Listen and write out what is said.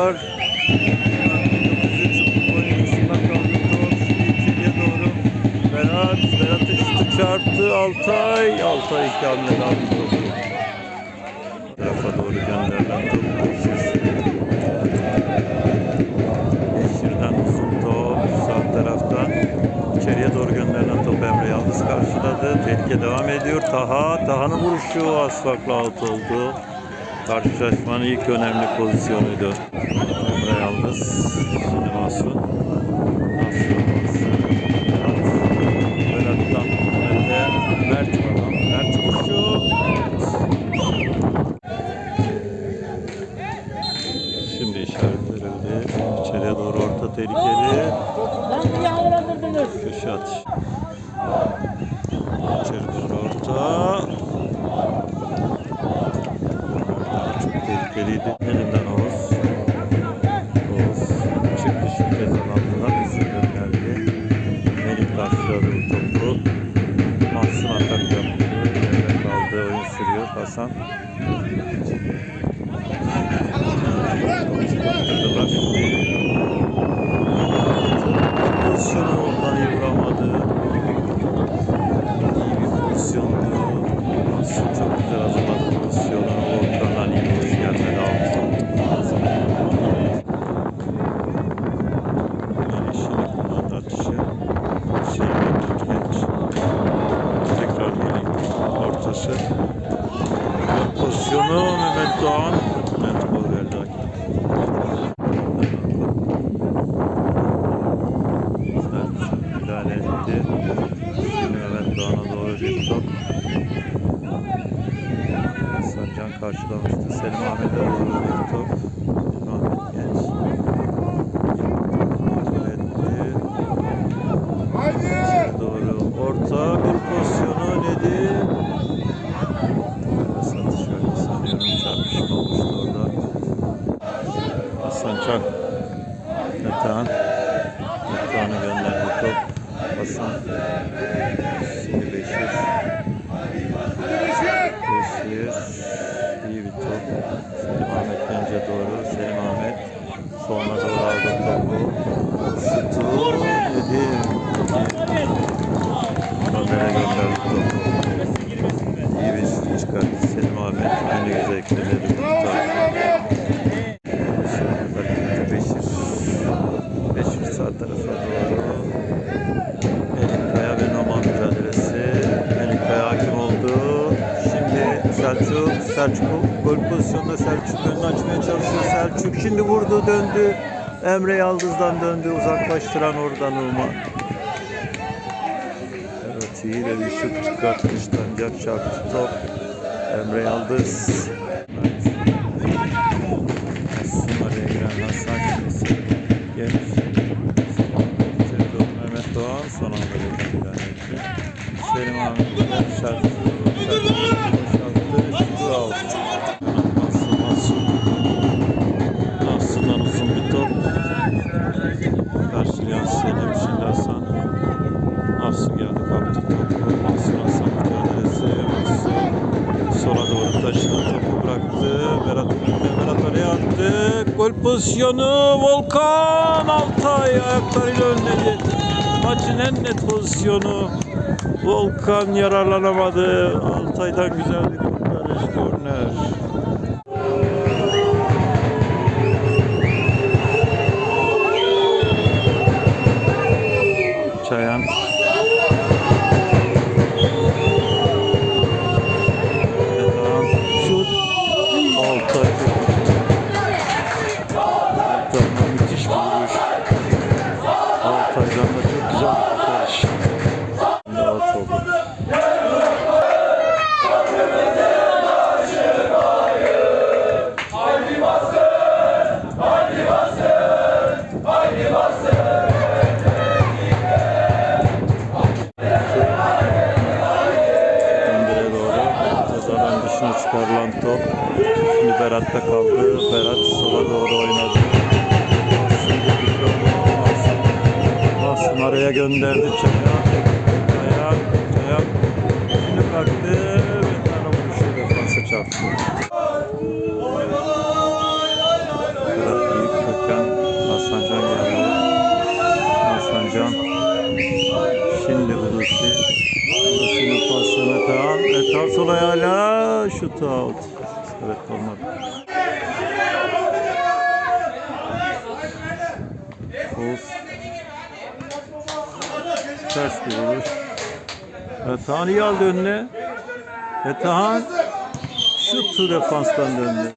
var. 1912'sinden kaldı. İçeriye doğru. Berat. Berat üstü çarptı. Altay. Altay iki hamlede aldı topu. Tarafa doğru gönderilen topu. Yeşil'den uzun top. Sağ taraftan. İçeriye doğru gönderilen top Emre Yalnız karşıladı. Tehlike devam ediyor. Taha. Taha'nın vuruşu asfakla alt oldu. Karşılaşmanın ilk önemli pozisyonuydu. Emre Yıldız. Şimdi Masum. Masum. Berat'tan önde Mert var. Mert vuruşu. Şimdi işaret verildi. İçeriye doğru orta tehlikeli. Köşe atış. İçeri doğru orta. Çok tehlikeliydi. Elinden Oğuz. Oğuz çıktı şu kez alanına. Bizi gönderdi. Melih karşıladı bu topu. Mahsun atak yaptı. Kaldı? Oyun sürüyor. Hasan. Mehmet Doğan. Mehmet gol verdi hakem. Sert müdahale etti. Şimdi Mehmet Doğan'a doğru bir top. Hasan Can karşılamıştı. Selim Ahmet'e doğru bir top. Selim Ahmet genç. Müdahale etti. İçeri doğru orta bir pozisyonu nedir? Satış verdi sanıyorum. Çarpışma olmuştu orada. Hasan Can. Metehan. Metehan'ı gönderdi top. Hasan. Şimdi Beşir. Beşir. İyi bir top. Selim Ahmet Gence doğru. Selim Ahmet. Sonra doğru aldı topu. Şutu. Yedi. Kameraya gönderdi topu. İyi bir şut çıkarttı Selim Ahmet. Aynı güzel ekledi. Şimdi Beşir. Beşir sağ tarafa doğru. Melih Kaya ve Noman mücadelesi. Melih Kaya hakim oldu. Şimdi Selçuk. Selçuk gol pozisyonunda Selçuk önünü açmaya çalışıyor. Selçuk şimdi vurdu döndü. Emre Yaldız'dan döndü. Uzaklaştıran oradan Numan. Evet iyi de bir şut çıkartmış. Ancak çarptı top. Emre Yaldız. Evet. Araya giren Hasan. İçeri doğru Mehmet Doğan son anda müdahale etti. Selim Ahmet Gol pozisyonu. Volkan Altay ayaklarıyla önledi. Maçın en net pozisyonu. Volkan yararlanamadı. Altay'dan güzel bir kurtarış. Korner. Araya gönderdi. Çayan. Çayan. Çayan. Şimdi bıraktı. Bir tane vuruşu defansa çarptı. Berat Büyük Köken. Hasan Can geldi. Hasan Can. Şimdi Hulusi. Hulusi'nin sol ayağıyla şut out. Evet olmadı. Oğuz. Ters bir vuruş. Metehan iyi aldı önüne. Metehan şutu defanstan döndü.